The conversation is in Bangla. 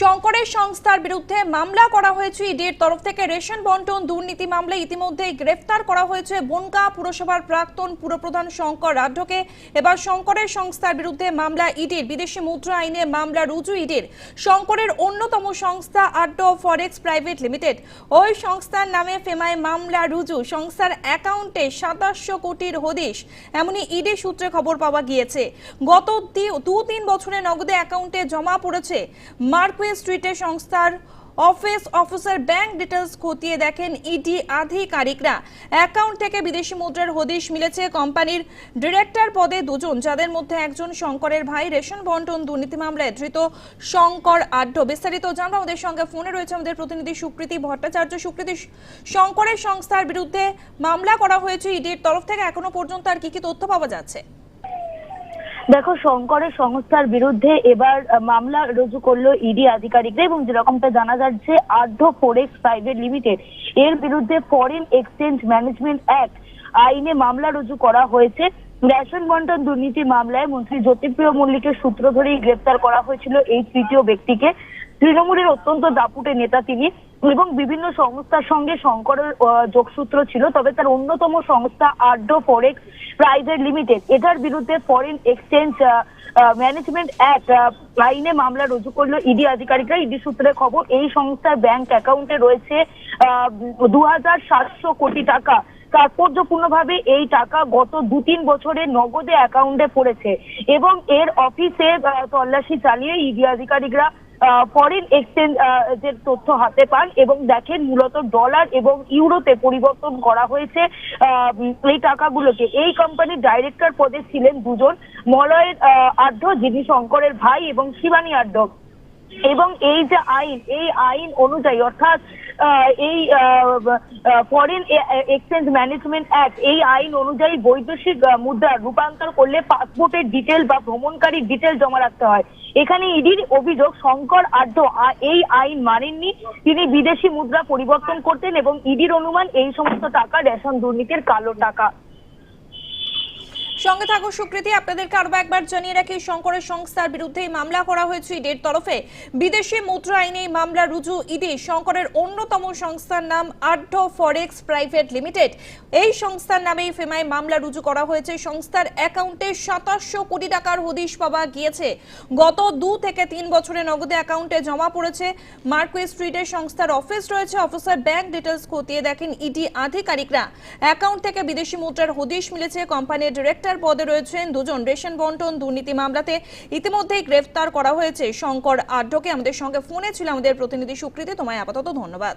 শঙ্করের সংস্থার বিরুদ্ধে মামলা করা হয়েছে। ইডির তরফ থেকে রেশন বন্টন, দুর্নীতি মামলায় ইতিমধ্যে গ্রেফতার করা হয়েছে বনগা পুরসভার প্রাক্তন পুরপ্রধান শঙ্কর রাঢ্যকে এবার শঙ্করের সংস্থার বিরুদ্ধে মামলা ইডির। বিদেশি মুদ্রা আইনে মামলা রুজু ইডির। শঙ্করের অন্যতম সংস্থা আড্ডো ফরেক্স প্রাইভেট লিমিটেড। ওই সংস্থার নামে ফেমায় মামলা রুজু। সংস্থার অ্যাকাউন্টে সাতাশশো কোটির হদিশ। এমনই ইডি সূত্রে খবর পাওয়া গিয়েছে। গত দু তিন বছরে নগদে অ্যাকাউন্টে জমা পড়েছে। মার্কুয়ে স্ট্রিটে সংস্থার অফিস অফিসার ব্যাংক ডিটেলস খতিয়ে দেখেন ইডি আধিকারিকরা। অ্যাকাউন্ট থেকে বিদেশি মুদ্রার হদিশ মিলেছে কোম্পানির ডিরেক্টর পদে দুজন, যাদের মধ্যে একজন শঙ্করের ভাই, রেশন বন্টন, দুর্নীতি মামলায় ধৃত শঙ্কর আড্ড। বিস্তারিত জানব আমাদের সঙ্গে ফোনে রয়েছে আমাদের প্রতিনিধি সুকৃতি ভট্টাচার্য। সুকৃতি, শঙ্করের সংস্থার বিরুদ্ধে মামলা করা হয়েছে ইডির তরফ থেকে, এখনও পর্যন্ত আর কি কি তথ্য পাওয়া যাচ্ছে? দেখো, শঙ্করের সংস্থার বিরুদ্ধে এবার মামলা রুজু করল ইডি আধিকারিকরা এবং যেরকমটা জানা যাচ্ছে, আর্ধ ফোরেক্স প্রাইভেট লিমিটেড এর বিরুদ্ধে ফরেন এক্সচেঞ্জ ম্যানেজমেন্ট অ্যাক্ট আইনে মামলা রুজু করা হয়েছে। রেশন বন্টন দুর্নীতি মামলায় মন্ত্রী জ্যোতিপ্রিয় মল্লিকের সূত্র ধরেই গ্রেপ্তার করা হয়েছিল এই তৃতীয় ব্যক্তিকে। তৃণমূলের অত্যন্ত দাপুটে নেতা তিনি এবং বিভিন্ন সংস্থার সঙ্গে শঙ্করের যোগসূত্র ছিল, তবে তার অন্যতম সংস্থা আর্ডো ফরেক্স প্রাইভেট লিমিটেড। এটার বিরুদ্ধে ফরেন এক্সচেঞ্জ ম্যানেজমেন্ট অ্যাক্ট আইনে মামলা রুজু করল ইডি আধিকারিকরা। ইডি সূত্রে খবর, এই সংস্থার ব্যাংক অ্যাকাউন্টে রয়েছে দু হাজার সাতশো কোটি টাকা। তাৎপর্যপূর্ণভাবে এই টাকা গত দু তিন বছরে নগদে অ্যাকাউন্টে পড়েছে এবং এর অফিসে তল্লাশি চালিয়ে ইডি আধিকারিকরা ফরেন এক্সচেঞ্জ যে তথ্য হাতে পান এবং দেখেন মূলত ডলার এবং ইউরোতে পরিবর্তন করা হয়েছে এই টাকাগুলোকে। এই কোম্পানির ডাইরেক্টর পদে ছিলেন দুজন, মলয়ের আঢ্য যিনি শঙ্করের ভাই এবং শিবানী আঢ্য এবং এই যে আইন, এই আইন অনুযায়ী, অর্থাৎ এই ফরেন এক্সচেঞ্জ ম্যানেজমেন্ট অ্যাক্ট এই আইন অনুযায়ী বৈদেশিক মুদ্রা রূপান্তর করলে পাসপোর্টের ডিটেল বা ভ্রমণকারীর ডিটেল জমা রাখতে হয়। এখানে ইডির অভিযোগ, শঙ্কর আঢ্য এই আইন মানেননি। তিনি বিদেশি মুদ্রা পরিবর্তন করতেন এবং ইডির অনুমান, এই সমস্ত টাকা রেশন দুর্নীতির কালো টাকা। সঙ্গে থাকো সুকৃতি, আপনাদেরকে আরও একবার জানিয়ে রাখি, শঙ্করের সংস্থার বিরুদ্ধে মামলা করা হয়েছে ইডির তরফে। বিদেশি মুদ্রা আইনে মামলা রুজু ইডি, শঙ্করের অন্যতম সংস্থার নাম আড্ড ফরেক্স প্রাইভেট লিমিটেড। এই সংস্থার নামেই ফেমায় মামলা রুজু করা হয়েছে। সংস্থার অ্যাকাউন্টে সাতাশশো কোটি টাকার হদিশ পাওয়া গিয়েছে। গত দু থেকে তিন বছরে নগদে অ্যাকাউন্টে জমা পড়েছে। মার্কুই স্ট্রিটের সংস্থার অফিস রয়েছে। অফিসার ব্যাংক ডিটেলস খতিয়ে দেখেন ইডি আধিকারিকরা। অ্যাকাউন্ট থেকে বিদেশি মুদ্রার হদিশ মিলেছে। কোম্পানির ডিরেক্টর পদে রয়েছেন দুজন রেশন বন্টন দুর্নীতি মামলাতে ইতিমধ্যেই গ্রেফতার করা হয়েছে শঙ্কর আড্ডকে। আমাদের সঙ্গে ফোনে ছিল আমাদের প্রতিনিধি সুকৃতি, তোমায় আপাতত ধন্যবাদ।